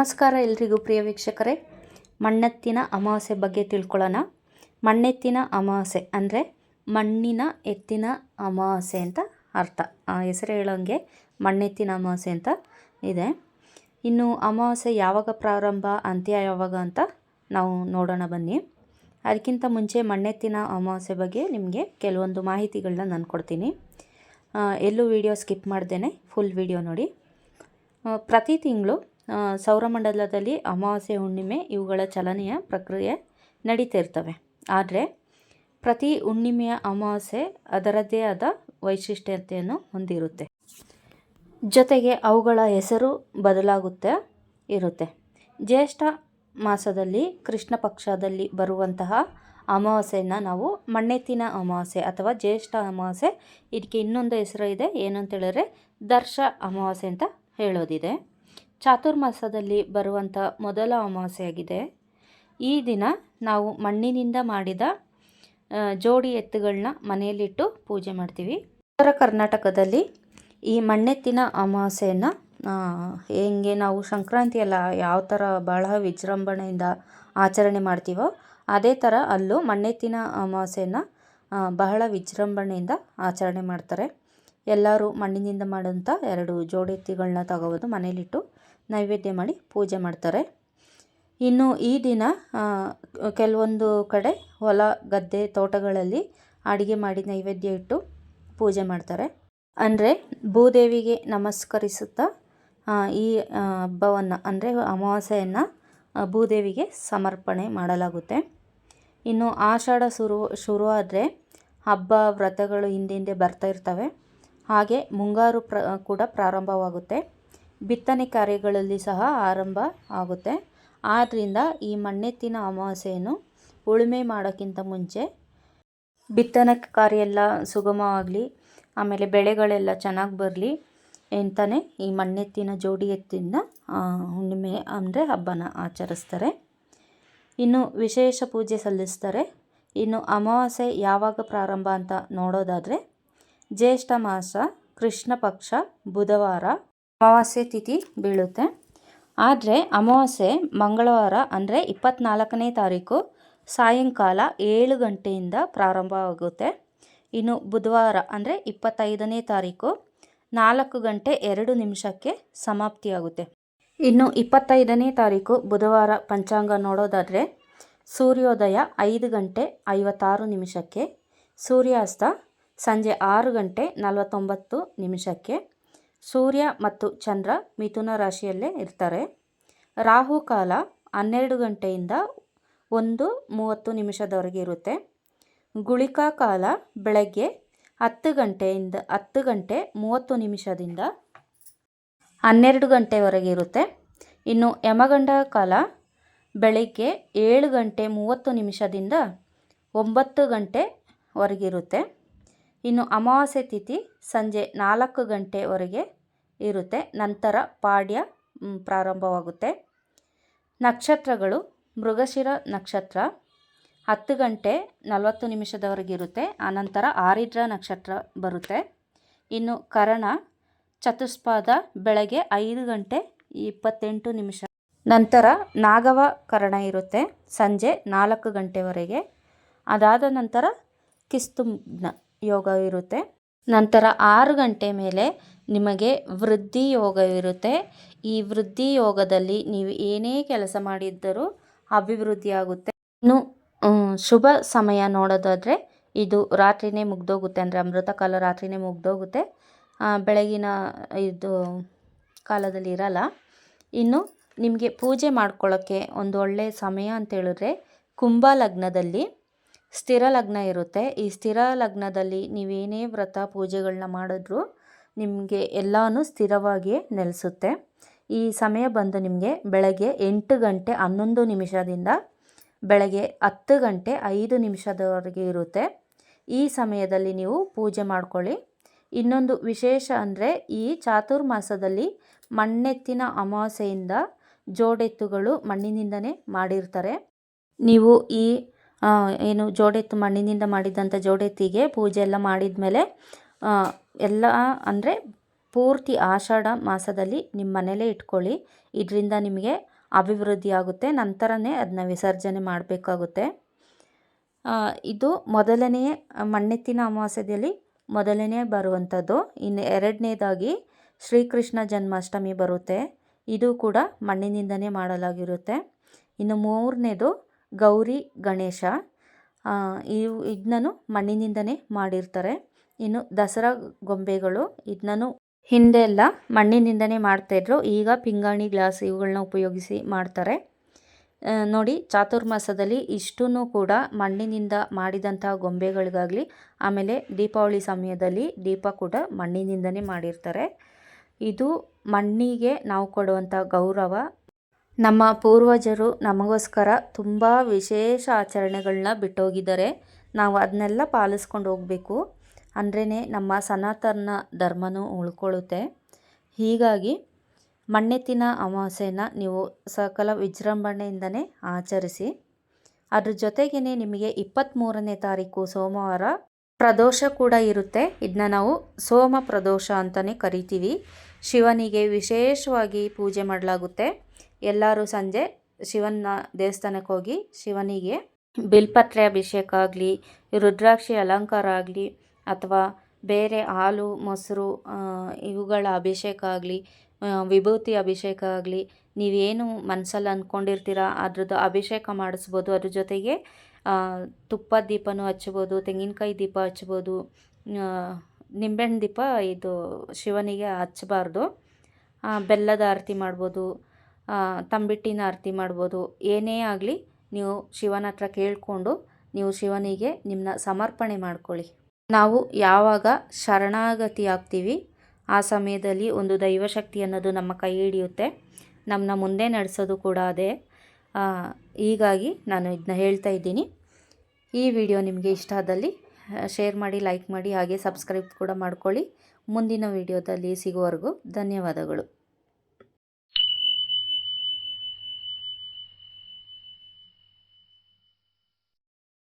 ನಮಸ್ಕಾರ ಎಲ್ರಿಗೂ ಪ್ರಿಯ ವೀಕ್ಷಕರೇ. ಮಣ್ಣೆತ್ತಿನ ಅಮಾವಾಸ್ಯೆ ಬಗ್ಗೆ ತಿಳ್ಕೊಳ್ಳೋಣ. ಮಣ್ಣೆತ್ತಿನ ಅಮಾವಾಸ್ಯೆ ಅಂದರೆ ಮಣ್ಣಿನ ಎತ್ತಿನ ಅಮಾವಾಸ್ಯೆ ಅಂತ ಅರ್ಥ. ಆ ಹೆಸರು ಹೇಳೋಂಗೆ ಮಣ್ಣೆತ್ತಿನ ಅಮಾವಾಸ್ಯೆ ಅಂತ ಇದೆ. ಇನ್ನು ಅಮಾವಾಸ್ಯೆ ಯಾವಾಗ ಪ್ರಾರಂಭ, ಅಂತ್ಯ ಯಾವಾಗ ಅಂತ ನಾವು ನೋಡೋಣ ಬನ್ನಿ. ಅದಕ್ಕಿಂತ ಮುಂಚೆ ಮಣ್ಣೆತ್ತಿನ ಅಮಾವಾಸ್ಯೆ ಬಗ್ಗೆ ನಿಮಗೆ ಕೆಲವೊಂದು ಮಾಹಿತಿಗಳನ್ನ ನಾನು ಕೊಡ್ತೀನಿ. ಎಲ್ಲೂ ವಿಡಿಯೋ ಸ್ಕಿಪ್ ಮಾಡ್ದೇನೆ, ಫುಲ್ ವಿಡಿಯೋ ನೋಡಿ. ಪ್ರತಿ ತಿಂಗಳು ಸೌರಮಂಡಲದಲ್ಲಿ ಅಮಾವಾಸ್ಯೆ, ಹುಣ್ಣಿಮೆ ಇವುಗಳ ಚಲನೆಯ ಪ್ರಕ್ರಿಯೆ ನಡೀತಾ ಇರ್ತವೆ. ಆದರೆ ಪ್ರತಿ ಹುಣ್ಣಿಮೆಯ ಅಮಾವಾಸ್ಯೆ ಅದರದ್ದೇ ಆದ ವೈಶಿಷ್ಟ್ಯತೆಯನ್ನು ಹೊಂದಿರುತ್ತೆ. ಜೊತೆಗೆ ಅವುಗಳ ಹೆಸರು ಬದಲಾಗುತ್ತೆ ಇರುತ್ತೆ. ಜ್ಯೇಷ್ಠ ಮಾಸದಲ್ಲಿ ಕೃಷ್ಣ ಪಕ್ಷದಲ್ಲಿ ಬರುವಂತಹ ಅಮಾವಾಸ್ಯೆಯನ್ನು ನಾವು ಮಣ್ಣೆತ್ತಿನ ಅಮಾವಾಸ್ಯೆ ಅಥವಾ ಜ್ಯೇಷ್ಠ ಅಮಾವಾಸ್ಯೆ, ಇದಕ್ಕೆ ಇನ್ನೊಂದು ಹೆಸರು ಇದೆ ಏನಂತ ಹೇಳಿದ್ರೆ ದರ್ಶ ಅಮಾವಾಸ್ಯೆ ಅಂತ ಹೇಳೋದಿದೆ. ಚಾತುರ್ಮಾಸದಲ್ಲಿ ಬರುವಂಥ ಮೊದಲ ಅಮಾವಾಸ್ಯೆಯಾಗಿದೆ. ಈ ದಿನ ನಾವು ಮಣ್ಣಿನಿಂದ ಮಾಡಿದ ಜೋಡಿ ಎತ್ತುಗಳನ್ನ ಮನೆಯಲ್ಲಿಟ್ಟು ಪೂಜೆ ಮಾಡ್ತೀವಿ. ಉತ್ತರ ಕರ್ನಾಟಕದಲ್ಲಿ ಈ ಮಣ್ಣೆತ್ತಿನ ಅಮಾವಾಸ್ಯೆಯನ್ನು ಹೆಂಗೆ ನಾವು ಸಂಕ್ರಾಂತಿ ಎಲ್ಲ ಯಾವ ಥರ ಬಹಳ ವಿಜೃಂಭಣೆಯಿಂದ ಆಚರಣೆ ಮಾಡ್ತೀವೋ ಅದೇ ಥರ ಅಲ್ಲೂ ಮಣ್ಣೆತ್ತಿನ ಅಮಾವಾಸ್ಯೆಯನ್ನು ಬಹಳ ವಿಜೃಂಭಣೆಯಿಂದ ಆಚರಣೆ ಮಾಡ್ತಾರೆ. ಎಲ್ಲರೂ ಮಣ್ಣಿನಿಂದ ಮಾಡೋಂಥ ಎರಡು ಜೋಡಿ ಎತ್ತಿಗಳನ್ನ ತಗೋಬೋದು ಮನೇಲಿಟ್ಟು ನೈವೇದ್ಯ ಮಾಡಿ ಪೂಜೆ ಮಾಡ್ತಾರೆ. ಇನ್ನು ಈ ದಿನ ಕೆಲವೊಂದು ಕಡೆ ಹೊಲ, ಗದ್ದೆ, ತೋಟಗಳಲ್ಲಿ ಅಡುಗೆ ಮಾಡಿ ನೈವೇದ್ಯ ಇಟ್ಟು ಪೂಜೆ ಮಾಡ್ತಾರೆ. ಅಂದರೆ ಭೂದೇವಿಗೆ ನಮಸ್ಕರಿಸುತ್ತಾ ಈ ಹಬ್ಬವನ್ನು, ಅಂದರೆ ಅಮಾವಾಸ್ಯೆಯನ್ನು ಭೂದೇವಿಗೆ ಸಮರ್ಪಣೆ ಮಾಡಲಾಗುತ್ತೆ. ಇನ್ನು ಆಷಾಢ ಶುರು ಶುರು ಹಬ್ಬ ವ್ರತಗಳು ಹಿಂದೆ ಹಿಂದೆ ಬರ್ತಾ ಇರ್ತವೆ. ಹಾಗೆ ಮುಂಗಾರು ಪ್ರ, ಕೂಡ ಪ್ರಾರಂಭವಾಗುತ್ತೆ. ಬಿತ್ತನೆ ಕಾರ್ಯಗಳಲ್ಲಿ ಸಹ ಆರಂಭ ಆಗುತ್ತೆ. ಆದ್ದರಿಂದ ಈ ಮಣ್ಣೆತ್ತಿನ ಅಮಾವಾಸ್ಯೆಯನ್ನು ಉಳುಮೆ ಮಾಡೋಕ್ಕಿಂತ ಮುಂಚೆ ಬಿತ್ತನೆ ಕಾರ್ಯ ಎಲ್ಲ ಸುಗಮವಾಗಲಿ, ಆಮೇಲೆ ಬೆಳೆಗಳೆಲ್ಲ ಚೆನ್ನಾಗಿ ಬರಲಿ ಅಂತಲೇ ಈ ಮಣ್ಣೆತ್ತಿನ ಜೋಡಿ ಎತ್ತಿನ ಹುಣ್ಣಿಮೆ ಅಂದರೆ ಹಬ್ಬನ ಆಚರಿಸ್ತಾರೆ. ಇನ್ನು ವಿಶೇಷ ಪೂಜೆ ಸಲ್ಲಿಸ್ತಾರೆ. ಇನ್ನು ಅಮಾವಾಸ್ಯೆ ಯಾವಾಗ ಪ್ರಾರಂಭ ಅಂತ ನೋಡೋದಾದರೆ, ಜ್ಯೇಷ್ಠ ಮಾಸ, ಕೃಷ್ಣ ಪಕ್ಷ, ಬುಧವಾರ ಅಮಾವಾಸ್ಯೆ ತಿಥಿ ಬೀಳುತ್ತೆ. ಆದರೆ ಅಮಾವಾಸ್ಯೆ ಮಂಗಳವಾರ ಅಂದರೆ ಇಪ್ಪತ್ತ್ನಾಲ್ಕನೇ ತಾರೀಕು ಸಾಯಂಕಾಲ ಏಳು ಗಂಟೆಯಿಂದ ಪ್ರಾರಂಭವಾಗುತ್ತೆ. ಇನ್ನು ಬುಧವಾರ ಅಂದರೆ ಇಪ್ಪತ್ತೈದನೇ ತಾರೀಕು ನಾಲ್ಕು ಗಂಟೆ ಎರಡು ನಿಮಿಷಕ್ಕೆ ಸಮಾಪ್ತಿಯಾಗುತ್ತೆ. ಇನ್ನು ಇಪ್ಪತ್ತೈದನೇ ತಾರೀಕು ಬುಧವಾರ ಪಂಚಾಂಗ ನೋಡೋದಾದರೆ ಸೂರ್ಯೋದಯ ಐದು ಗಂಟೆ ಐವತ್ತಾರು ನಿಮಿಷಕ್ಕೆ, ಸೂರ್ಯಾಸ್ತ ಸಂಜೆ ಆರು ಗಂಟೆ ನಲವತ್ತೊಂಬತ್ತು ನಿಮಿಷಕ್ಕೆ ಸೂರ್ಯ ಮತ್ತು ಚಂದ್ರ ಮಿಥುನ ರಾಶಿಯಲ್ಲೇ ಇರ್ತಾರೆ. ರಾಹು ಕಾಲ ಹನ್ನೆರಡು ಗಂಟೆಯಿಂದ ಒಂದು ಮೂವತ್ತು ನಿಮಿಷದವರೆಗೆ ಇರುತ್ತೆ. ಗುಳಿಕಾ ಕಾಲ ಬೆಳಗ್ಗೆ ಹತ್ತು ಗಂಟೆಯಿಂದ ಹತ್ತು ಗಂಟೆ ಮೂವತ್ತು ನಿಮಿಷದಿಂದ ಹನ್ನೆರಡು ಗಂಟೆವರೆಗೆ ಇರುತ್ತೆ. ಇನ್ನು ಯಮಗಂಡ ಕಾಲ ಬೆಳಿಗ್ಗೆ ಏಳು ಗಂಟೆ ಮೂವತ್ತು ನಿಮಿಷದಿಂದ ಒಂಬತ್ತು ಗಂಟೆವರೆಗಿರುತ್ತೆ ಇನ್ನು ಅಮಾವಾಸ್ಯೆ ತಿಥಿ ಸಂಜೆ ನಾಲ್ಕು ಗಂಟೆವರೆಗೆ ಇರುತ್ತೆ. ನಂತರ ಪಾಡ್ಯ ಪ್ರಾರಂಭವಾಗುತ್ತೆ. ನಕ್ಷತ್ರಗಳು, ಮೃಗಶಿರ ನಕ್ಷತ್ರ, ಹತ್ತು ಗಂಟೆ ನಲವತ್ತು ನಿಮಿಷದವರೆಗೆ ಇರುತ್ತೆ. ಆನಂತರ ಆರಿದ್ರ ನಕ್ಷತ್ರ ಬರುತ್ತೆ. ಇನ್ನು ಕರಣ, ಚತುಷ್ಪಾದ ಬೆಳಗ್ಗೆ ಐದು ಗಂಟೆ ಇಪ್ಪತ್ತೆಂಟು ನಿಮಿಷ. ನಂತರ ನಾಗವ ಕರಣ ಇರುತ್ತೆ. ಸಂಜೆ ನಾಲ್ಕು ಗಂಟೆವರೆಗೆ. ಅದಾದ ನಂತರ ಕಿಸ್ತುಮ್ನ ಯೋಗ ಇರುತ್ತೆ. ನಂತರ ಆರು ಗಂಟೆ ಮೇಲೆ ನಿಮಗೆ ವೃದ್ಧಿ ಯೋಗವಿರುತ್ತೆ ಈ ವೃದ್ಧಿ ಯೋಗದಲ್ಲಿ ನೀವು ಏನೇ ಕೆಲಸ ಮಾಡಿದ್ದರೂ ಅಭಿವೃದ್ಧಿ ಆಗುತ್ತೆ ಇನ್ನು ಶುಭ ಸಮಯ ನೋಡೋದಾದರೆ ಇದು ರಾತ್ರಿನೇ ಮುಗ್ದೋಗುತ್ತೆ ಅಂದರೆ ಅಮೃತ ಕಾಲ ರಾತ್ರಿನೇ ಮುಗ್ದೋಗುತ್ತೆ. ಬೆಳಗಿನ ಇದು ಕಾಲದಲ್ಲಿ ಇರಲ್ಲ. ಇನ್ನು ನಿಮಗೆ ಪೂಜೆ ಮಾಡ್ಕೊಳ್ಳೋಕ್ಕೆ ಒಂದು ಒಳ್ಳೆಯ ಸಮಯ ಅಂತ ಹೇಳಿದ್ರೆ ಕುಂಭ ಲಗ್ನದಲ್ಲಿ ಸ್ಥಿರ ಲಗ್ನ ಇರುತ್ತೆ. ಈ ಸ್ಥಿರ ಲಗ್ನದಲ್ಲಿ ನೀವೇನೇ ವ್ರತ ಪೂಜೆಗಳನ್ನ ಮಾಡಿದ್ರೂ ನಿಮಗೆ ಎಲ್ಲನೂ ಸ್ಥಿರವಾಗಿಯೇ ನೆಲೆಸುತ್ತೆ. ಈ ಸಮಯ ಬಂದು ನಿಮಗೆ ಬೆಳಗ್ಗೆ ಎಂಟು ಗಂಟೆ ಹನ್ನೊಂದು ನಿಮಿಷದಿಂದ ಬೆಳಗ್ಗೆ ಹತ್ತು ಗಂಟೆ ಐದು ನಿಮಿಷದವರೆಗೆ ಇರುತ್ತೆ. ಈ ಸಮಯದಲ್ಲಿ ನೀವು ಪೂಜೆ ಮಾಡ್ಕೊಳ್ಳಿ. ಇನ್ನೊಂದು ವಿಶೇಷ ಅಂದರೆ ಈ ಚಾತುರ್ಮಾಸದಲ್ಲಿ ಮಣ್ಣೆತ್ತಿನ ಅಮಾವಾಸ್ಯೆಯಿಂದ ಜೋಡೆತ್ತುಗಳು ಮಣ್ಣಿನಿಂದನೇ ಮಾಡಿರ್ತಾರೆ. ನೀವು ಈ ಏನು ಜೋಡೆತ್ತು ಮಣ್ಣಿನಿಂದ ಮಾಡಿದಂಥ ಜೋಡೆತ್ತಿಗೆ ಪೂಜೆ ಎಲ್ಲ ಮಾಡಿದ ಮೇಲೆ ಎಲ್ಲ ಅಂದರೆ ಪೂರ್ತಿ ಆಷಾಢ ಮಾಸದಲ್ಲಿ ನಿಮ್ಮ ಮನೇಲೇ ಇಟ್ಕೊಳ್ಳಿ. ಇದರಿಂದ ನಿಮಗೆ ಅಭಿವೃದ್ಧಿ ಆಗುತ್ತೆ. ನಂತರನೇ ಅದನ್ನ ವಿಸರ್ಜನೆ ಮಾಡಬೇಕಾಗುತ್ತೆ. ಇದು ಮೊದಲನೆಯ ಮಣ್ಣೆತ್ತಿನ ಅಮಾವಾಸ್ಯದಲ್ಲಿ ಮೊದಲನೇ ಬರುವಂಥದ್ದು. ಇನ್ನು ಎರಡನೇದಾಗಿ ಶ್ರೀಕೃಷ್ಣ ಜನ್ಮಾಷ್ಟಮಿ ಬರುತ್ತೆ. ಇದು ಕೂಡ ಮಣ್ಣಿನಿಂದನೇ ಮಾಡಲಾಗಿರುತ್ತೆ. ಇನ್ನು ಮೂರನೇದು ಗೌರಿ ಗಣೇಶ. ಇವು, ಇದನ್ನೂ ಮಣ್ಣಿನಿಂದನೇ ಮಾಡಿರ್ತಾರೆ. ಇನ್ನು ದಸರಾ ಗೊಂಬೆಗಳು ಇದನ್ನೂ ಹಿಂದೆ ಎಲ್ಲ ಮಣ್ಣಿನಿಂದನೇ ಮಾಡ್ತಾಯಿದ್ರು ಈಗ ಪಿಂಗಾಣಿ ಗ್ಲಾಸ್ ಇವುಗಳನ್ನ ಉಪಯೋಗಿಸಿ ಮಾಡ್ತಾರೆ. ನೋಡಿ ಚಾತುರ್ಮಾಸದಲ್ಲಿ ಇಷ್ಟೂ ಕೂಡ ಮಣ್ಣಿನಿಂದ ಮಾಡಿದಂಥ ಗೊಂಬೆಗಳಿಗಾಗಲಿ, ಆಮೇಲೆ ದೀಪಾವಳಿ ಸಮಯದಲ್ಲಿ ದೀಪ ಕೂಡ ಮಣ್ಣಿನಿಂದನೇ ಮಾಡಿರ್ತಾರೆ. ಇದು ಮಣ್ಣಿಗೆ ನಾವು ಕೊಡುವಂಥ ಗೌರವ ನಮ್ಮ ಪೂರ್ವಜರು ನಮಗೋಸ್ಕರ ತುಂಬ ವಿಶೇಷ ಆಚರಣೆಗಳನ್ನ ಬಿಟ್ಟೋಗಿದ್ದಾರೆ. ನಾವು ಅದನ್ನೆಲ್ಲ ಪಾಲಿಸ್ಕೊಂಡು ಹೋಗಬೇಕು. ಅಂದ್ರೇ ನಮ್ಮ ಸನಾತನ ಧರ್ಮನೂ ಉಳ್ಕೊಳ್ಳುತ್ತೆ. ಹೀಗಾಗಿ ಮಣ್ಣೆತ್ತಿನ ಅಮಾವಾಸ್ಯೆನ ನೀವು ಸಕಲ ವಿಜೃಂಭಣೆಯಿಂದನೇ ಆಚರಿಸಿ. ಅದ್ರ ಜೊತೆಗೇ ನಿಮಗೆ ಇಪ್ಪತ್ತ್ಮೂರನೇ ತಾರೀಕು ಸೋಮವಾರ ಪ್ರದೋಷ ಕೂಡ ಇರುತ್ತೆ. ಇದನ್ನ ನಾವು ಸೋಮ ಪ್ರದೋಷ ಅಂತಲೇ ಕರಿತೀವಿ. ಶಿವನಿಗೆ ವಿಶೇಷವಾಗಿ ಪೂಜೆ ಮಾಡಲಾಗುತ್ತೆ. ಎಲ್ಲರೂ ಸಂಜೆ ಶಿವನ ದೇವಸ್ಥಾನಕ್ಕೆ ಹೋಗಿ ಶಿವನಿಗೆ ಬಿಲ್ಪತ್ರೆ ಅಭಿಷೇಕ ಆಗಲಿ, ರುದ್ರಾಕ್ಷಿ ಅಲಂಕಾರ ಆಗಲಿ, ಅಥವಾ ಬೇರೆ ಹಾಲು, ಮೊಸರು ಇವುಗಳ ಅಭಿಷೇಕ ಆಗಲಿ ವಿಭೂತಿ ಅಭಿಷೇಕ ಆಗಲಿ, ನೀವೇನು ಮನಸ್ಸಲ್ಲಿ ಅಂದ್ಕೊಂಡಿರ್ತೀರ, ಅದ್ರದ್ದು ಅಭಿಷೇಕ ಮಾಡಿಸ್ಬೋದು, ಅದ್ರ ಜೊತೆಗೆ ತುಪ್ಪ ದೀಪನೂ ಹಚ್ಬೋದು, ತೆಂಗಿನಕಾಯಿ ದೀಪ ಹಚ್ಬೋದು ನಿಂಬೆಹಣ್ಣು ದೀಪ ಇದು ಶಿವನಿಗೆ ಹಚ್ಚಬಾರ್ದು. ಬೆಲ್ಲದ ಆರತಿ ಮಾಡ್ಬೋದು. ತಂಬಿಟ್ಟಿನ ಆರತಿ ಮಾಡ್ಬೋದು. ಏನೇ ಆಗಲಿ ನೀವು ಶಿವನ ಹತ್ರ ಕೇಳಿಕೊಂಡು ನೀವು ಶಿವನಿಗೆ ನಿಮ್ಮನ್ನ ಸಮರ್ಪಣೆ ಮಾಡ್ಕೊಳ್ಳಿ. ನಾವು ಯಾವಾಗ ಶರಣಾಗತಿ ಆಗ್ತೀವಿ, ಆ ಸಮಯದಲ್ಲಿ ಒಂದು ದೈವಶಕ್ತಿ ಅನ್ನೋದು ನಮ್ಮ ಕೈ ಹಿಡಿಯುತ್ತೆ. ನಮ್ಮನ್ನ ಮುಂದೆ ನಡೆಸೋದು ಕೂಡ ಅದೇ. ಹೀಗಾಗಿ ನಾನು ಇದನ್ನ ಹೇಳ್ತಾ ಇದ್ದೀನಿ. ಈ ವಿಡಿಯೋ ನಿಮಗೆ ಇಷ್ಟ ಆದಲ್ಲಿ ಶೇರ್ ಮಾಡಿ, ಲೈಕ್ ಮಾಡಿ, ಹಾಗೆ ಸಬ್ಸ್ಕ್ರೈಬ್ ಕೂಡ ಮಾಡ್ಕೊಳ್ಳಿ. ಮುಂದಿನ ವಿಡಿಯೋದಲ್ಲಿ ಸಿಗುವವರೆಗೂ ಧನ್ಯವಾದಗಳು.